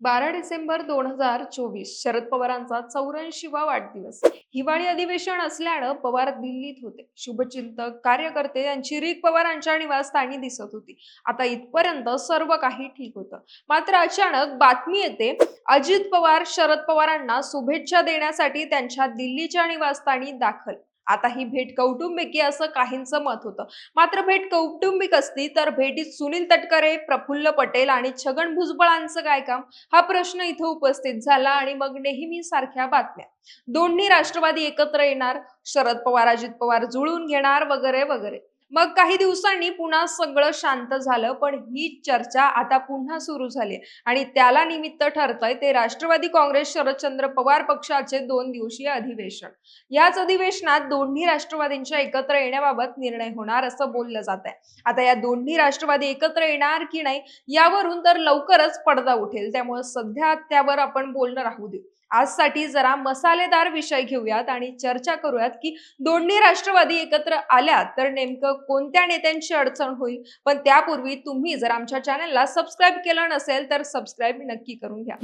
बारा डिसेंबर दोन हजार चोवीस शरद पवारांचा चौऱ्याऐंशीवा वाढदिवस. हिवाळी अधिवेशन असल्यानं पवार दिल्लीत होते. शुभचिंतक कार्यकर्ते यांची रीक पवारांच्या निवासस्थानी दिसत होती. आता इथपर्यंत सर्व काही ठीक होतं. मात्र अचानक बातमी येते अजित पवार शरद पवारांना शुभेच्छा देण्यासाठी त्यांच्या दिल्लीच्या निवासस्थानी दाखल. आता ही भेट कौटुंबिकी असं काहींचं मत होतं. मात्र भेट कौटुंबिक असती तर भेटीत सुनील तटकरे प्रफुल्ल पटेल आणि छगन भुजबळांचं काय काम? हा प्रश्न इथं उपस्थित झाला आणि मग नेहमी सारख्या बातम्या. दोन्ही राष्ट्रवादी एकत्र येणार शरद पवार अजित पवार जुळून घेणार वगैरे वगैरे. मग काही दिवसांनी पुन्हा सगळं शांत झालं पण ही चर्चा आता पुन्हा सुरू झाली आणि त्याला निमित्त ठरतंय ते राष्ट्रवादी काँग्रेस शरदचंद्र पवार पक्षाचे दोन दिवसीय अधिवेशन. याच अधिवेशनात दोन्ही राष्ट्रवादींच्या एकत्र येण्याबाबत निर्णय होणार असं बोललं जात आहे आता या दोन्ही राष्ट्रवादी एकत्र येणार की नाही यावरून तर लवकरच पडदा उठेल. त्यामुळे सध्या त्यावर आपण बोलणं राहू देऊ. आजसाठी जरा मसालेदार विषय घेऊयात आणि चर्चा करूयात की दोन्ही राष्ट्रवादी एकत्र आल्या तर नेमकं कोणत्या नेत्यांची अडचण होईल? पण त्यापूर्वी तुम्ही जर आमच्या चॅनलला सबस्क्राईब केलं नसेल तर सबस्क्राईब नक्की करून घ्या.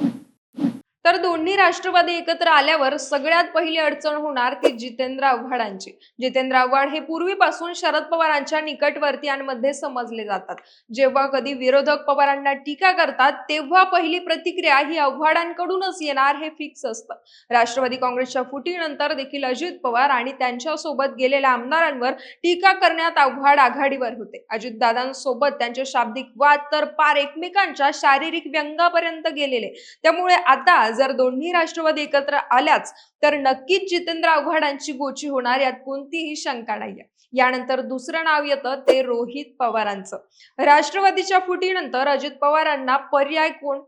तर दोन्ही राष्ट्रवादी एकत्र आल्यावर सगळ्यात पहिली अडचण होणार ती जितेंद्र आव्हाडांची. जितेंद्र आव्हाड हे पूर्वीपासून शरद पवारांच्या निकटवर्तीयांमध्ये समजले जातात. जेव्हा कधी विरोधक पवारांना टीका करतात तेव्हा पहिली प्रतिक्रिया ही आव्हाडांकडूनच येणार हे फिक्स असतं. राष्ट्रवादी काँग्रेसच्या फुटीनंतर देखील अजित पवार आणि त्यांच्यासोबत गेलेल्या आमदारांवर टीका करण्यात आव्हाड आघाडीवर होते. अजितदादांसोबत त्यांचे शाब्दिक वाद तर पार एकमेकांच्या शारीरिक व्यंगापर्यंत गेलेले. त्यामुळे आता जर दोन्ही राष्ट्रवादी एकत्र आल्याच तर नक्कीच जितेंद्र आव्हाडांची गोची होणार यात कोणतीही शंका नाहीये. यानंतर दुसरं नाव येतं ते रोहित पवारांचं. राष्ट्रवादीच्या फुटीनंतर अजित पवारांना पर्याय कोण?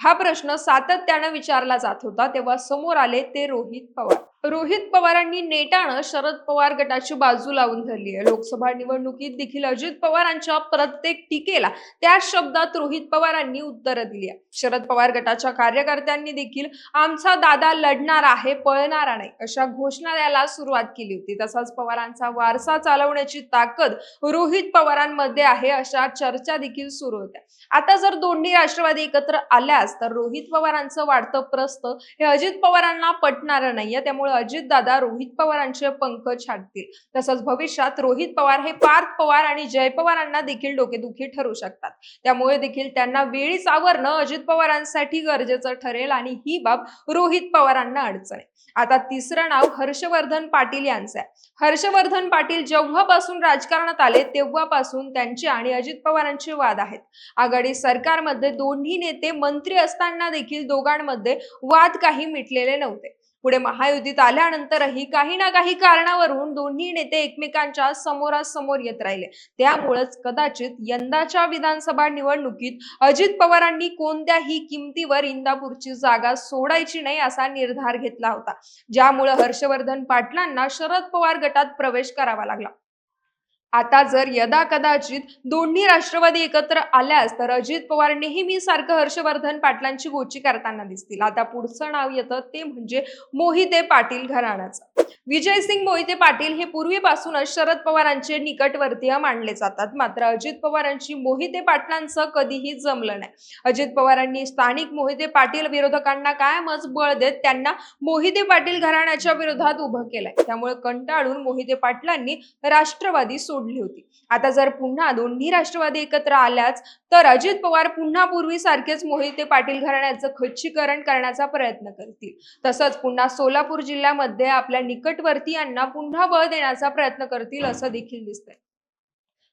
हा प्रश्न सातत्यानं विचारला जात होता तेव्हा समोर आले ते रोहित पवार. रोहित पवारांनी नेटानं शरद पवार गटाची बाजू लावून धरली आहे. लोकसभा निवडणुकीत देखील अजित पवारांच्या प्रत्येक टीकेला त्या शब्दात रोहित पवारांनी उत्तरं दिली आहे. शरद पवार गटाच्या कार्यकर्त्यांनी देखील आमचा दादा लढणार आहे पळणारा नाही अशा घोषणा द्यायला सुरुवात केली होती. तसाच पवारांचा वारसा चालवण्याची ताकद रोहित पवारांमध्ये आहे अशा चर्चा देखील सुरू होत्या. आता जर दोन्ही राष्ट्रवादी एकत्र आल्यास तर रोहित पवारांचं वाढतं प्रस्त हे अजित पवारांना पटणारं नाहीये. त्यामुळे अजित दादा रोहित पवारांचे पंख छाटतील तसंच भविष्यात रोहित पवार हे पार्थ पवार आणि जय पवारांना देखील डोकेदुखी ठरू शकतात. त्यामुळे देखील त्यांना वेळीच आवरणं अजित पवारांसाठी गरजेचं ठरेल आणि ही बाब रोहित पवारांना अडचण आहे. आता तिसरं नाव हर्षवर्धन पाटील यांचं आहे. हर्षवर्धन पाटील जेव्हापासून राजकारणात आले तेव्हापासून त्यांचे आणि अजित पवारांचे वाद आहेत. आघाडी सरकारमध्ये दोन्ही नेते मंत्री असताना देखील दोघांमध्ये वाद काही मिटलेले नव्हते. पुढे महायुतीत आल्यानंतरही काही ना काही कारणावरून दोन्ही नेते एकमेकांच्या समोरासमोर येत राहिले. त्यामुळेच कदाचित यंदाच्या विधानसभा निवडणुकीत अजित पवारांनी कोणत्याही किमतीवर इंदापूरची जागा सोडायची नाही असा निर्धार घेतला होता. ज्यामुळे हर्षवर्धन पाटलांना शरद पवार गटात प्रवेश करावा लागला. आता जर यदा कदाचित दोन्ही राष्ट्रवादी एकत्र आल्यास तर अजित पवार नेहमी सारखं हर्षवर्धन पाटलांची गोची करताना दिसतील. आता पुढचं नाव येतं ते म्हणजे मोहिते पाटील घराण्याचं. विजयसिंग मोहिते पाटील हे पूर्वीपासूनच शरद पवारांचे निकटवर्तीय मानले जातात. मात्र अजित पवारांची मोहिते पाटलांचं कधीही जमलं नाही. अजित पवारांनी स्थानिक मोहिते पाटील विरोधकांना कायमच बळ देत त्यांना मोहिते पाटील घराण्याच्या विरोधात उभं केलंय. त्यामुळे कंटाळून मोहिते पाटलांनी राष्ट्रवादी सोडली होती. आता जर पुन्हा दोन्ही राष्ट्रवादी एकत्र आल्याच तर अजित पवार पुन्हा पूर्वीसारखेच मोहिते पाटील घराण्याचं खच्चीकरण करण्याचा प्रयत्न करतील. तसंच पुन्हा सोलापूर जिल्ह्यामध्ये आपल्या निकटवर्तीयांना पुन्हा बळ देण्याचा प्रयत्न करतील असं देखील दिसतंय.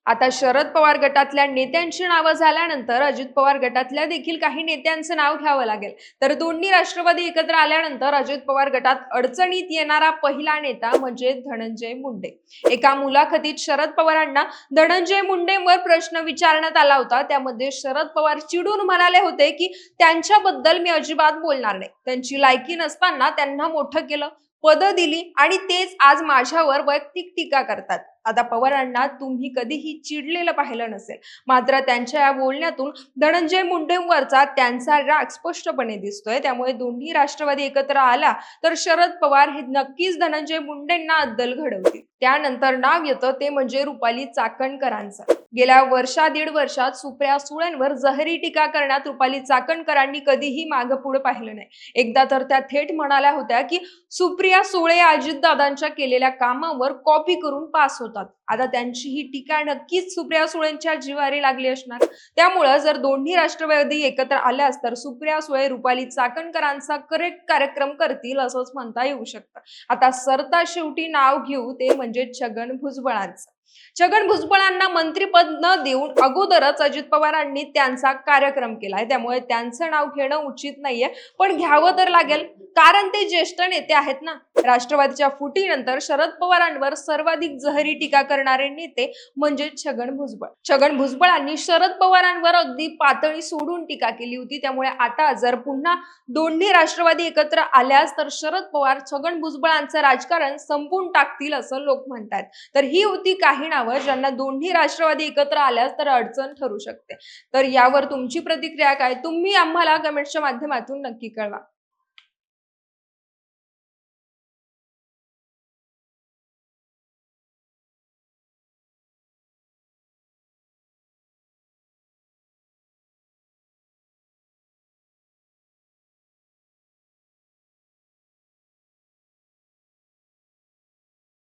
आता शरद पवार गटातल्या नेत्यांची नावं झाल्यानंतर अजित पवार गटातल्या देखील काही नेत्यांचं नाव घ्यावं लागेल. तर दोन्ही राष्ट्रवादी एकत्र आल्यानंतर अजित पवार गटात अडचणीत येणारा पहिला नेता म्हणजे धनंजय मुंडे. एका मुलाखतीत शरद पवारांना धनंजय मुंडेंवर प्रश्न विचारण्यात आला होता. त्यामध्ये शरद पवार चिडून म्हणाले होते की त्यांच्याबद्दल मी अजिबात बोलणार नाही. त्यांची लायकी नसताना त्यांना मोठं केलं. पदं दिली आणि तेच आज माझ्यावर वैयक्तिक टीका करतात. आता पवारांना तुम्ही कधीही चिडलेलं पाहिलं नसेल. मात्र त्यांच्या या बोलण्यातून धनंजय मुंडेंवरचा त्यांचा राग स्पष्टपणे दिसतोय. त्यामुळे दोन्ही राष्ट्रवादी एकत्र आला तर शरद पवार हे नक्कीच धनंजय मुंडेंना अद्दल घडवतील त्यानंतर नाव येतं ते म्हणजे रुपाली चाकणकरांचं. गेल्या वर्षा दीड वर्षात सुप्रिया सुळेंवर जहरी टीका करण्यात रुपाली चाकणकरांनी कधीही मागं पुढे पाहिलं नाही. एकदा तर त्या थेट म्हणाल्या होत्या की सुप्रिया सुळे अजितदादांच्या केलेल्या कामावर कॉपी करून पास होतात. आता त्यांची ही टीका नक्कीच सुप्रिया सुळेंच्या जिवारी लागली असणार. त्यामुळं जर दोन्ही राष्ट्रवादी एकत्र आल्यास तर सुप्रिया सुळे रुपाली चाकणकरांचा करेक्ट कार्यक्रम करतील असंच म्हणता येऊ शकतं. आता सरता शेवटी नाव घेऊ ते म्हणजे छगन भुजबळांचं. छगन भुजबळांना मंत्रीपद न देऊन अगोदरच अजित पवारांनी त्यांचा कार्यक्रम केलाय. त्यामुळे त्यांचं नाव घेणं उचित नाहीये पण घ्यावं तर लागेल. कारण ते ज्येष्ठ नेते आहेत ना. राष्ट्रवादीच्या फुटीनंतर शरद पवारांवर सर्वाधिक जहरी टीका करणारे नेते म्हणजे छगन भुजबळ. छगन भुजबळांनी शरद पवारांवर अगदी पातळी सोडून टीका केली होती. त्यामुळे आता जर पुन्हा दोन्ही राष्ट्रवादी एकत्र आल्यास तर शरद पवार छगन भुजबळांचं राजकारण संपून टाकतील असं लोक म्हणतात तर ही होती काही नावं. ज्यांना दोन्ही राष्ट्रवादी एकत्र आल्यास तर अडचण ठरू शकते. तर यावर तुमची प्रतिक्रिया काय? तुम्ही आम्हाला कमेंट्सच्या माध्यमातून नक्की कळवा.